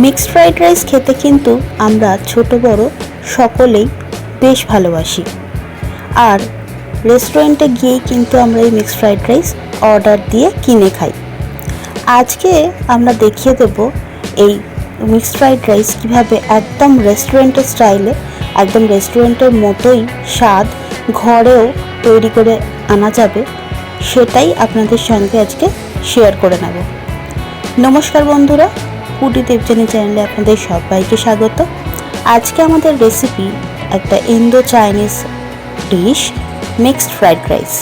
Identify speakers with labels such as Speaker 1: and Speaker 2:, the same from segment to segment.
Speaker 1: Mixed fried rice খেতে কিন্তু আমরা ছোট, বড় সকলেই বেশ ভালোবাসি। আর রেস্টুরেন্টে গিয়েই কিন্তু আমরা এই মিক্সড ফ্রাইড রাইস অর্ডার দিয়ে কিনে খাই। আজকে আমরা দেখিয়ে দেব এই মিক্সড ফ্রাইড রাইস কীভাবে একদম রেস্টুরেন্টের স্টাইলে, একদম রেস্টুরেন্টের মতোই স্বাদ ঘরেও তৈরি করে আনা যাবে, সেটাই আপনাদের সঙ্গে আজকে শেয়ার করে নেব। নমস্কার বন্ধুরা ফুডি দেবজানি চ্যানেলে আপনাদের সবাইকে স্বাগত। আজকে আমাদের রেসিপি একটা Indo Chinese dish mixed fried rice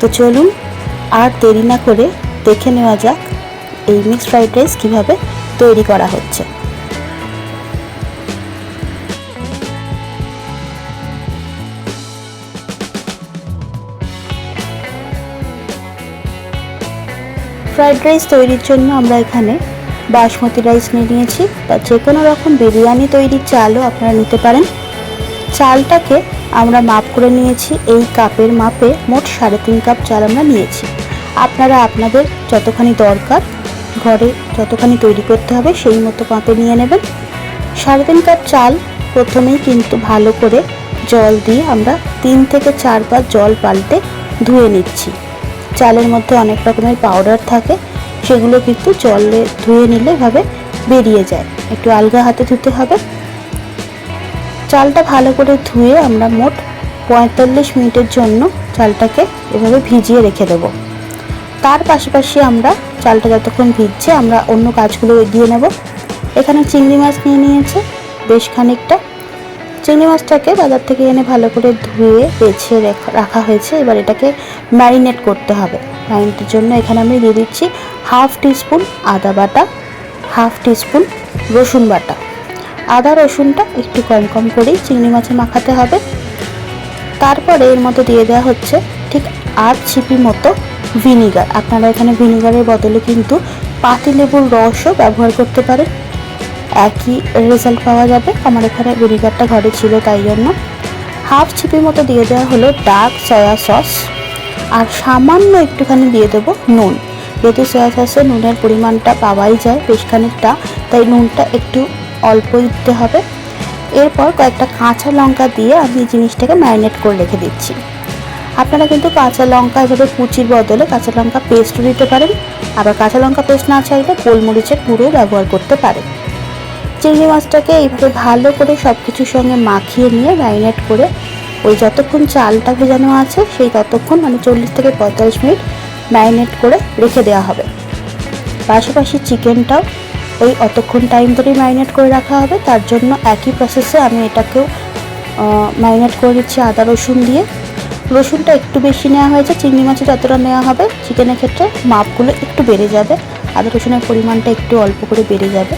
Speaker 1: তো চলুন আর দেরি না করে দেখে নেওয়া যাক এই মিক্সড ফ্রাইড রাইস কীভাবে তৈরি করা হচ্ছে। ফ্রাইড রাইস তৈরির জন্য আমরা এখানে বাসমতি রাইস নিয়ে নিয়েছি। বা যে কোনো রকম বিরিয়ানি তৈরির চালও আপনারা নিতে পারেন। চালটাকে আমরা মাপ করে নিয়েছি। এই কাপের মাপে মোট সাড়ে তিন কাপ চাল আমরা নিয়েছি। আপনারা আপনাদের যতখানি দরকার ঘরে যতখানি তৈরি করতে হবে সেই মতো মাপে নিয়ে নেবেন। সাড়ে তিন কাপ চাল প্রথমেই কিন্তু ভালো করে জল দিয়ে আমরা তিন থেকে চারবার জল পাল্টে ধুয়ে নিচ্ছি। চালের মধ্যে অনেক রকমের পাউডার থাকে। সেগুলো কিন্তু জলে ধুয়ে নিলে এভাবে বেরিয়ে যায়। একটু আলগা হাতে ধুতে হবে। চালটা ভালো করে ধুয়ে আমরা মোট পঁয়তাল্লিশ মিনিটের জন্য চালটাকে এভাবে ভিজিয়ে রেখে দেব। তার পাশাপাশি আমরা চালটা যতক্ষণ ভিজছে আমরা অন্য কাজগুলো এগিয়ে নেব। এখানে চিংড়ি মাছ নিয়ে নিয়েছে বেশ খানিকটা। চিংড়ি মাছটাকে বাজার থেকে এনে ভালো করে ধুয়ে বেছে রাখা হয়েছে। এবার এটাকে ম্যারিনেট করতে হবে। ম্যারিনেটের জন্য এখানে আমি দিয়ে দিচ্ছি হাফ টিস্পুন আদা বাটা, হাফ টিস্পুন রসুন বাটা। আদা, রসুনটা একটু কম কম করেই চিংড়ি মাছে মাখাতে হবে। তারপরে এর মধ্যে দিয়ে দেওয়া হচ্ছে ঠিক আধ ছিপি মতো ভিনিগার। আপনারা এখানে ভিনিগারের বদলে কিন্তু পাতিলেবুর রসও ব্যবহার করতে পারেন। একই রেজাল্ট পাওয়া যাবে। আমার এখানে ভিনিগারটা ঘরে ছিল তাই জন্য। হাফ ছিপি মতো দিয়ে দেওয়া হলো ডার্ক সয়া সস। আর সামান্য একটুখানি দিয়ে দেবো নুন। যেহেতু সয়া সসে নুনের পরিমাণটা পাওয়াই যায় বেশ খানিকটা, তাই নুনটা একটু অল্প দিতে হবে। এরপর কয়েকটা কাঁচা লঙ্কা দিয়ে আমি এই জিনিসটাকে ম্যারিনেট করে রেখে দিচ্ছি। আপনারা কিন্তু কাঁচা লঙ্কা এভাবে কুচির বদলে কাঁচা লঙ্কা পেস্টও দিতে পারেন। আবার কাঁচা লঙ্কা পেস্ট না চাইলে গোলমরিচের গুঁড়ো ব্যবহার করতে পারেন। চিংড়ি মাছটাকে এইভাবে ভালো করে সব কিছুর সঙ্গে মাখিয়ে নিয়ে ম্যারিনেট করে ওই যতক্ষণ চালটা ভেজানো আছে, সেই ততক্ষণ মানে চল্লিশ থেকে পঁয়তাল্লিশ মিনিট ম্যারিনেট করে রেখে দেওয়া হবে। পাশাপাশি চিকেনটাও ওই অতক্ষণ টাইম ধরেই ম্যারিনেট করে রাখা হবে। তার জন্য একই প্রসেসে আমি এটাকেও ম্যারিনেট করে দিচ্ছি আদা, রসুন দিয়ে। রসুনটা একটু বেশি নেওয়া হয়েছে, চিংড়ি মাছে যতটা নেওয়া হবে, চিকেনের ক্ষেত্রে মাপগুলো একটু বেড়ে যাবে। আদা, রসুনের পরিমাণটা একটু অল্প করে বেড়ে যাবে।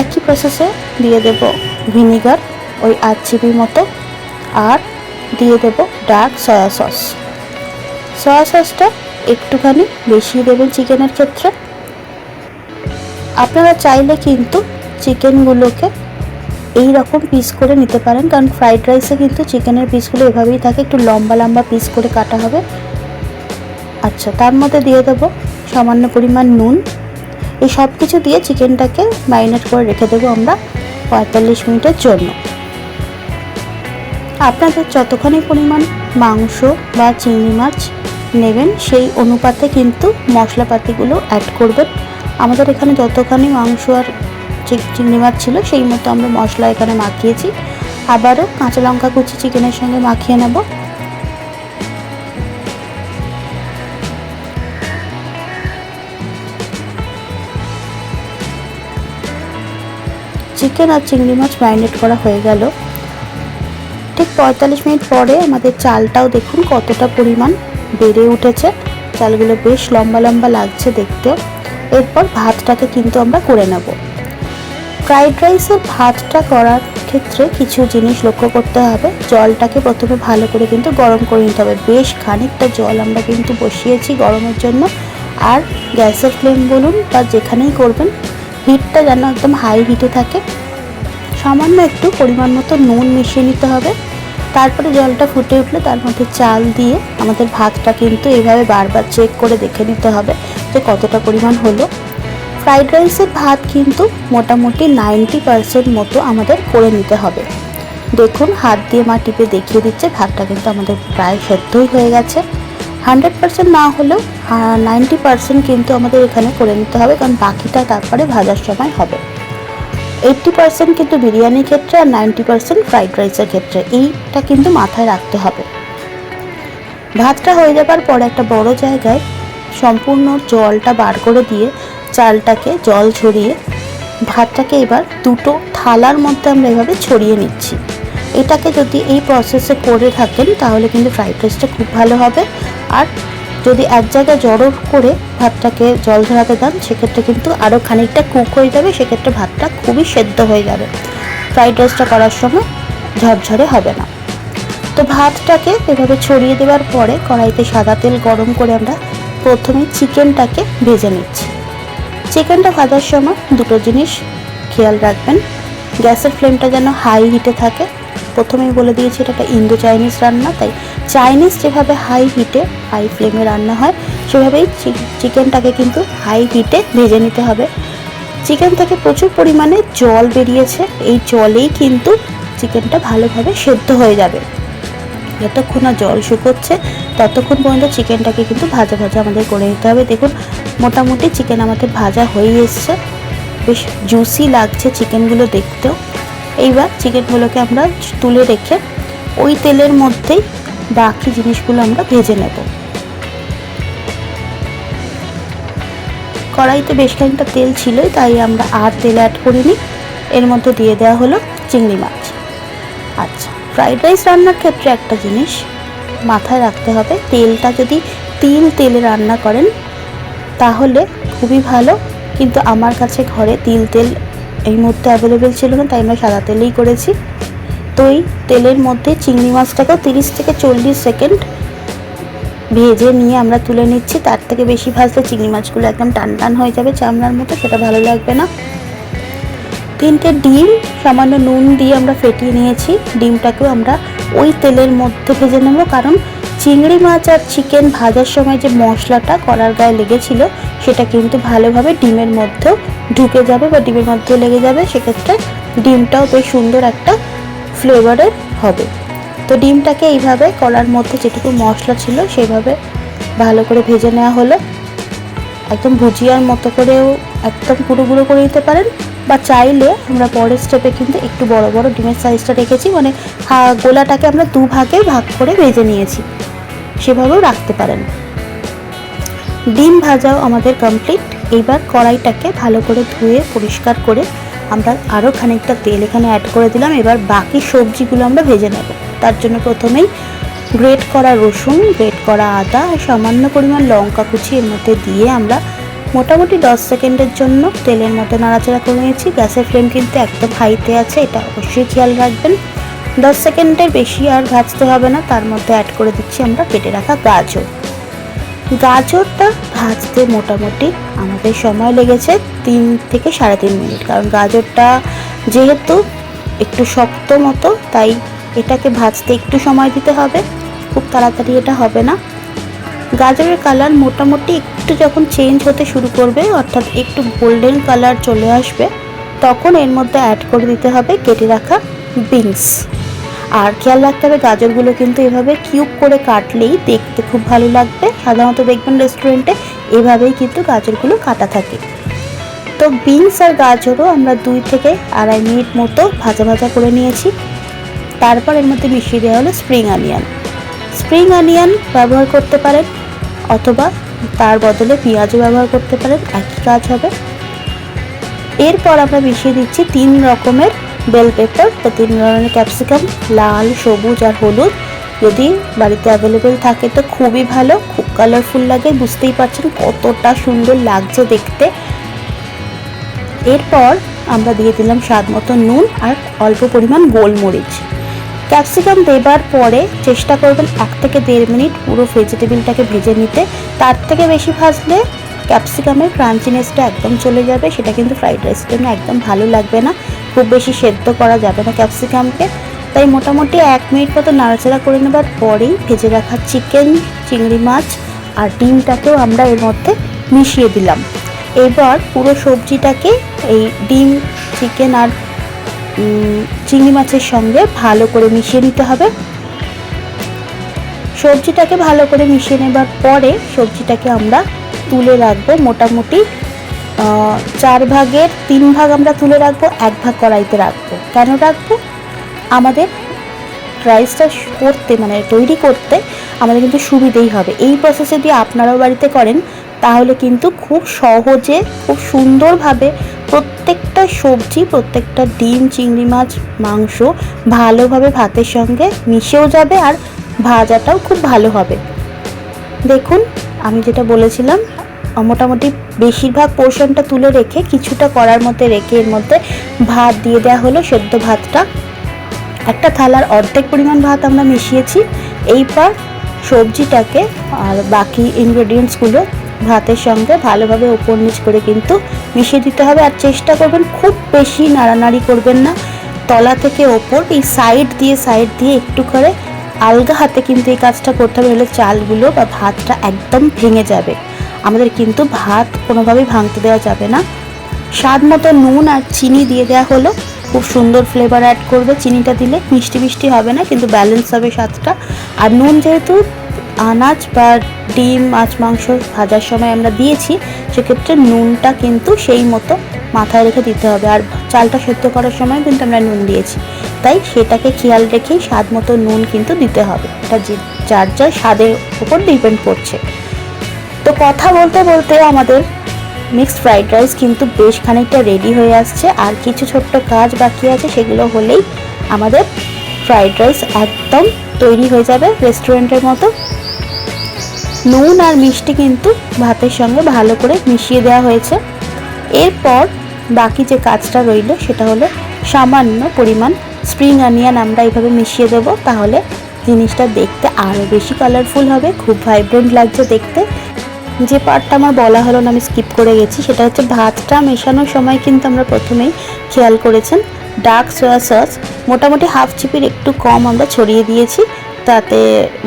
Speaker 1: একই প্রসেসে দিয়ে দেব ভিনিগার ওই চিপির মতো। আর দিয়ে দেব ডার্ক সয়া সস সয়া সসটা একটুখানি বেশি দেবেন চিকেনের ক্ষেত্রে। আপনারা চাইলে কিন্তু চিকেনগুলোকে এই রকম পিস করে নিতে পারেন, কারণ ফ্রাইড রাইসে কিন্তু চিকেনের পিসগুলো এভাবেই থাকে, একটু লম্বা লম্বা পিস করে কাটা হবে। আচ্ছা তার মধ্যে দিয়ে দেবো সামান্য পরিমাণ নুন। এই সব কিছু দিয়ে চিকেনটাকে ম্যারিনেট করে রেখে দেবো আমরা পঁয়তাল্লিশ মিনিটের জন্য। আপনাদের যতখানি পরিমাণ মাংস বা চিংড়ি মাছ নেবেন, সেই অনুপাতে কিন্তু মশলাপাতিগুলো অ্যাড করবেন। আমাদের এখানে যতখানি মাংস আর চিংড়ি মাছ ছিল, সেই মতো আমরা মশলা এখানে মাখিয়েছি। আবারও কাঁচা লঙ্কা কুচি চিকেনের সঙ্গে মাখিয়ে নেব। চিকেন আর চিংড়ি মাছ ম্যারিনেট করা হয়ে গেল। পঁয়তাল্লিশ মিনিট পরে আমাদের চালটাও দেখুন কতটা পরিমাণ বেড়ে উঠেছে। চালগুলো বেশ লম্বা লম্বা লাগছে দেখতে। এরপর ভাতটাকে কিন্তু আমরা করে নেব। ফ্রাইড রাইসের ভাতটা করার ক্ষেত্রে কিছু জিনিস লক্ষ্য করতে হবে। জলটাকে প্রথমে ভালো করে কিন্তু গরম করে নিতে হবে। বেশ খানিকটা জল আমরা কিন্তু বসিয়েছি গরমের জন্য। আর গ্যাসের ফ্লেম বলুন বা যেখানেই করবেন, হিটটা যেন একদম হাই হিটে থাকে। সামান্য একটু পরিমাণ মতো নুন মিশিয়ে নিতে হবে। তারপরে জলটা ফুটে উঠলে তার মধ্যে চাল দিয়ে আমাদের ভাতটা কিন্তু এইভাবে বারবার চেক করে দেখে নিতে হবে যে কতটা পরিমাণ হলো। ফ্রাইড রাইসের ভাত কিন্তু মোটামুটি নাইনটি পারসেন্ট মতো আমাদের করে নিতে হবে। দেখুন, হাত দিয়ে মা টিপে দেখিয়ে দিচ্ছে, ভাতটা কিন্তু আমাদের প্রায় সেদ্ধই হয়ে গেছে। হান্ড্রেড পারসেন্ট না হলেও নাইনটি পারসেন্ট কিন্তু আমাদের এখানে করে নিতে হবে, কারণ বাকিটা তারপরে ভাজার সময় হবে। এইট্টি পারসেন্ট কিন্তু বিরিয়ানির ক্ষেত্রে আর নাইনটি পারসেন্ট ফ্রাইড রাইসের ক্ষেত্রে। এইটা কিন্তু মাথায় রাখতে হবে। ভাতটা হয়ে যাবার পর একটা বড় জায়গায় সম্পূর্ণ জলটা বার করে দিয়ে চালটাকে জল ছড়িয়ে ভাতটাকে এবার দুটো থালার মধ্যে আমরা এভাবে ছড়িয়ে নিচ্ছি। এটাকে যদি এই প্রসেসে করে থাকেন তাহলে কিন্তু ফ্রাইড রাইসটা খুব ভালো হবে। আর যদি এক জায়গায় জড়ো করে ভাতটাকে জল ঝরাতে দেন, সেক্ষেত্রে কিন্তু আরও খানিকটা কুক হয়ে যাবে, সেক্ষেত্রে ভাতটা খুবই সেদ্ধ হয়ে যাবে। ফ্রাইড রাইসটা করার সময় ঝরঝরে হবে না। তো ভাতটাকে এভাবে ছড়িয়ে দেওয়ার পরে কড়াইতে সাদা তেল গরম করে আমরা প্রথমে চিকেনটাকে ভেজে নিচ্ছি। চিকেনটা ভাজার সময় দুটো জিনিস খেয়াল রাখবেন। গ্যাসের ফ্লেমটা যেন হাই হিটে থাকে প্রথমেই বলে দিয়েছি, এটা একটা ইন্দো চাইনিজ রান্না, তাই চাইনিজ যেভাবে হাই হিটে হাই ফ্লেমে রান্না হয়, সেভাবেই চিকেনটাকে কিন্তু হাই হিটে ভেজে নিতে হবে। চিকেন থেকে প্রচুর পরিমাণে জল বেরিয়েছে, এই জলেই কিন্তু চিকেনটা ভালোভাবে সেদ্ধ হয়ে যাবে। যতক্ষণ না জল শুকোচ্ছে, ততক্ষণ পর্যন্ত চিকেনটাকে কিন্তু ভাজা ভাজা আমাদের করে নিতে হবে। দেখুন, মোটামুটি চিকেন আমাদের ভাজা হয়ে এসছে। বেশ জুসি লাগছে চিকেনগুলো দেখতেও। এইবার চিকেনগুলোকে আমরা তুলে রেখে ওই তেলের মধ্যেই বাকি জিনিসগুলো আমরা ভেজে নেব। কড়াইতে বেশ খানিকটা তেল ছিলই, তাই আমরা আর তেল অ্যাড করিনি। এর মধ্যে দিয়ে দেওয়া হলো চিংড়ি মাছ। আচ্ছা ফ্রাইড রাইস রান্নার ক্ষেত্রে একটা জিনিস মাথায় রাখতে হবে, তেলটা যদি তিল তেলে রান্না করেন, তাহলে খুবই ভালো। কিন্তু আমার কাছে ঘরে তিল তেল এই মুহূর্তে অ্যাভেলেবেল ছিল না, তাই আমরা সাদা তেলেই করেছি। তো এই তেলের মধ্যে চিংড়ি মাছটাকে তিরিশ থেকে চল্লিশ সেকেন্ড ভেজে নিয়ে আমরা তুলে নিচ্ছি। তার থেকে বেশি ভাজলে চিংড়ি মাছগুলো একদম টান টান হয়ে যাবে চামড়ার মতো, সেটা ভালো লাগবে না। তিনটে ডিম, সামান্য নুন দিয়ে আমরা ফেটিয়ে নিয়েছি। ডিমটাকেও আমরা ওই তেলের মধ্যে ভেজে নেব, কারণ চিংড়ি মাছ আর চিকেন ভাজার সময় যে মশলাটা কড়ার গায়ে লেগেছিল, সেটা কিন্তু ভালোভাবে ডিমের মধ্যেও ঢুকে যাবে বা ডিমের মধ্যেও লেগে যাবে। সেক্ষেত্রে ডিমটাও বেশ সুন্দর একটা ফ্লেভারের হবে। তো ডিমটাকে এইভাবে কলার মধ্যে যেটুকু মশলা ছিল সেইভাবে ভালো করে ভেজে নেওয়া হলো। একদম ভুজিয়ার মতো করেও একদম গুঁড়ো গুঁড়ো করে দিতে পারেন বা চাইলে আমরা পরের স্টেপে কিন্তু একটু বড় বড় ডিমের সাইজটা রেখেছি। মানে গোলাটাকে আমরা দু ভাগে ভাগ করে ভেজে নিয়েছি। সেভাবেও রাখতে পারেন। ডিম ভাজাও আমাদের কমপ্লিট এইবার কড়াইটাকে ভালো করে ধুয়ে, পরিষ্কার করে আমরা আরও খানিকটা তেল এখানে অ্যাড করে দিলাম। এবার বাকি সবজিগুলো আমরা ভেজে নেব। তার জন্য প্রথমেই গ্রেট করা রসুন গ্রেট করা আদা, সামান্য পরিমাণ লঙ্কা কুচি এর মধ্যে দিয়ে আমরা মোটামুটি দশ সেকেন্ডের জন্য তেলের মধ্যে নাড়াচাড়া করে নিয়েছি। গ্যাসের ফ্লেম কিন্তু একদম হাইতে আছে, এটা অবশ্যই খেয়াল রাখবেন। দশ সেকেন্ডের বেশি আর ভাজতে হবে না, তার মধ্যে অ্যাড করে দিচ্ছি আমরা কেটে রাখা গাজর। গাজরটা ভাজতে মোটামুটি আমাদের সময় লেগেছে তিন থেকে সাড়ে তিন মিনিট, কারণ গাজরটা যেহেতু একটু শক্ত মতো, তাই এটাকে ভাজতে একটু সময় দিতে হবে, খুব তাড়াতাড়ি এটা হবে না। গাজরের কালার মোটামুটি একটু যখন চেঞ্জ হতে শুরু করবে, অর্থাৎ একটু গোল্ডেন কালার চলে আসবে, তখন এর মধ্যে অ্যাড করে দিতে হবে কেটে রাখা বিনস আর খেয়াল রাখতে হবে গাজরগুলো কিন্তু এভাবে কিউব করে কাটলেই দেখতে খুব ভালো লাগবে। সাধারণত দেখবেন রেস্টুরেন্টে এভাবেই কিন্তু গাজরগুলো কাটা থাকে। তো বিনস আর গাজরও আমরা দুই থেকে আড়াই মিনিট মতো ভাজা ভাজা করে নিয়েছি। তারপর এর মধ্যে মিশিয়ে দেওয়া হলো স্প্রিং অনিয়ন স্প্রিং অনিয়ন ব্যবহার করতে পারেন অথবা তার বদলে পেঁয়াজও ব্যবহার করতে পারেন, একই কাজ হবে। এরপর আমরা মিশিয়ে দিচ্ছি তিন রকমের বেল পেপার বা তিন ধরনের ক্যাপসিকাম লাল সবুজ আর হলুদ যদি বাড়িতে অ্যাভেলেবেল থাকে তো খুবই ভালো খুব কালারফুল লাগে বুঝতেই পারছেন কতটা সুন্দর লাগছে দেখতে এরপর আমরা দিয়ে দিলাম স্বাদ মতো নুন আর অল্প পরিমাণ গোলমরিচ ক্যাপসিকাম দেবার পরে চেষ্টা করবেন এক থেকে দেড় মিনিট পুরো ভেজিটেবিলটাকে ভেজে নিতে তার থেকে বেশি ভাজলে ক্যাপসিকামের ক্রাঞ্চিনেসটা একদম চলে যাবে সেটা কিন্তু ফ্রাইড রাইসের জন্য একদম ভালো লাগবে না খুব বেশি সেদ্ধ করা যাবে না ক্যাপসিকামকে। তাই মোটামুটি এক মিনিট মতো নাড়াচাড়া করে নেবার পরেই ভেজে রাখা চিকেন, চিংড়ি মাছ আর ডিমটাকেও আমরা এর মধ্যে মিশিয়ে দিলাম। এবার পুরো সবজিটাকে এই ডিম, চিকেন আর চিংড়ি মাছের সঙ্গে ভালো করে মিশিয়ে নিতে হবে। সবজিটাকে ভালো করে মিশিয়ে নেবার পরে সবজিটাকে আমরা তুলে রাখব মোটামুটি চার ভাগের তিন ভাগ আমরা তুলে রাখব, এক ভাগ কড়াইতে রাখব। কেন রাখব? আমাদের রাইসটা করতে মানে তৈরি করতে আমাদের কিন্তু সুবিধেই হবে। এই প্রসেসে যদি আপনারাও বাড়িতে করেন, তাহলে কিন্তু খুব সহজে, খুব সুন্দরভাবে প্রত্যেকটা সবজি, প্রত্যেকটা ডিম, চিংড়ি মাছ, মাংস ভালোভাবে ভাতের সঙ্গে মিশেও যাবে আর ভাজাটাও খুব ভালো হবে। দেখুন, আমি যেটা বলেছিলাম মোটামুটি বেশিরভাগ পোর্শনটা তুলে রেখে কিছুটা করার মধ্যে রেখে এর মধ্যে ভাত দিয়ে দেওয়া হলো সেদ্ধ ভাতটা। একটা থালার অর্ধেক পরিমাণ ভাত আমরা মিশিয়েছি। এইবার সবজিটাকে আর বাকি ইনগ্রেডিয়েন্টসগুলো ভাতের সঙ্গে ভালোভাবে ওপর নিচ করে কিন্তু মিশিয়ে দিতে হবে। আর চেষ্টা করবেন খুব বেশি নাড়ানাড়ি করবেন না। তলা থেকে ওপর, এই সাইড দিয়ে সাইড দিয়ে একটু করে আলগা হাতে কিন্তু এই কাজটা করতে হবে। হলে চালগুলো বা ভাতটা একদম ভেঙে যাবে। আমাদের কিন্তু ভাত কোনোভাবেই ভাঙতে দেওয়া যাবে না। স্বাদ মতো নুন আর চিনি দিয়ে দেওয়া হলো। খুব সুন্দর ফ্লেভার অ্যাড করবে চিনিটা দিলে। মিষ্টি মিষ্টি হবে না, কিন্তু ব্যালেন্স হবে স্বাদটা। আর নুন যেহেতু আনাজ বা ডিম, মাছ, মাংস ভাজার সময় আমরা দিয়েছি, সেক্ষেত্রে নুনটা কিন্তু সেই মতো মাথায় রেখে দিতে হবে। আর চালটা সেদ্ধ করার সময় কিন্তু আমরা নুন দিয়েছি। তাই সেটাকে খেয়াল রেখেই স্বাদ মতো নুন কিন্তু দিতে হবে। এটা যার যার স্বাদের উপর ডিপেন্ড করছে। তো কথা বলতে বলতে আমাদের মিক্সড ফ্রাইড রাইস কিন্তু বেশ খানিকটা রেডি হয়ে আসছে। আর কিছু ছোট্ট কাজ বাকি আছে, সেগুলো হলেই আমাদের ফ্রাইড রাইস একদম তৈরি হয়ে যাবে রেস্টুরেন্টের মতো। নুন আর মিষ্টি কিন্তু ভাতের সঙ্গে ভালো করে মিশিয়ে দেওয়া হয়েছে। এরপর বাকি যে কাজটা রইল, সেটা হলো সামান্য পরিমাণ স্প্রিং অনিয়ন আমরা এইভাবে মিশিয়ে দেবো। তাহলে জিনিসটা দেখতে আরও বেশি কালারফুল হবে, খুব ভাইব্রেন্ট লাগছে দেখতে। যে পার্টটা আমার বলা হলো না, আমি স্কিপ করে গেছি, সেটা হচ্ছে ভাতটা মেশানোর সময় কিন্তু আমরা প্রথমেই খেয়াল করেছেন ডার্ক সোয়া সস মোটামুটি হাফ চিপির একটু কম আমরা ছড়িয়ে দিয়েছি, তাতে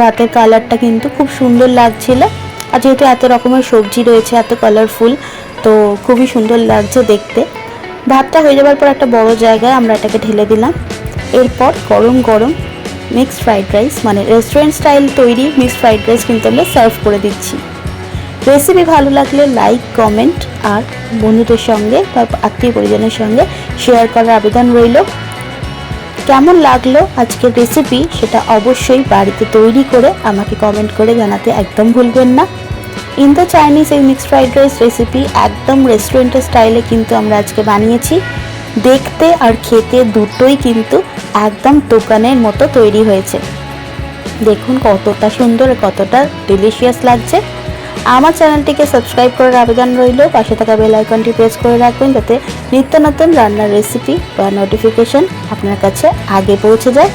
Speaker 1: ভাতের কালারটা কিন্তু খুব সুন্দর লাগছিল, আর যেহেতু এত রকমের সবজি রয়েছে, এত কালারফুল তো খুবই সুন্দর লাগছে দেখতে। ভাতটা হয়ে যাওয়ার পর একটা বড় জায়গায় আমরা এটাকে ঢেলে দিলাম, এরপর গরম গরম মিক্সড ফ্রাইড রাইস মানে রেস্টুরেন্ট স্টাইল তৈরি মিক্সড ফ্রাইড রাইস কিন্তু আমরা সার্ভ করে দিচ্ছি। রেসিপি ভালো লাগলে লাইক কমেন্ট আর বন্ধুদের সঙ্গে বা আত্মীয় পরিজনের সঙ্গে শেয়ার করার আবেদন রইল। কেমন লাগল আজকের রেসিপি সেটা অবশ্যই বাড়িতে তৈরি করে আমাকে কমেন্ট করে জানাতে একদম ভুলবেন না। ইন দ্য চাইনিজ এই মিক্সড ফ্রাইড রাইস রেসিপি একদম রেস্টুরেন্টের স্টাইলে কিন্তু আমরা আজকে বানিয়েছি। দেখতে আর খেতে দুটোই কিন্তু একদম দোকানের মতো তৈরি হয়েছে। দেখুন কতটা সুন্দর, কতটা ডিলিশিয়াস লাগছে। আমার চ্যানেলটিকে সাবস্ক্রাইব করার আবেদন রইল। পাশে থাকা বেল আইকনটি প্রেস করে রাখবেন যাতে নিত্য নতুন রান্নার রেসিপি বা নোটিফিকেশন আপনার কাছে আগে পৌঁছে যায়।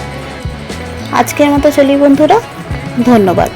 Speaker 1: আজকের মতো চলি বন্ধুরা, ধন্যবাদ।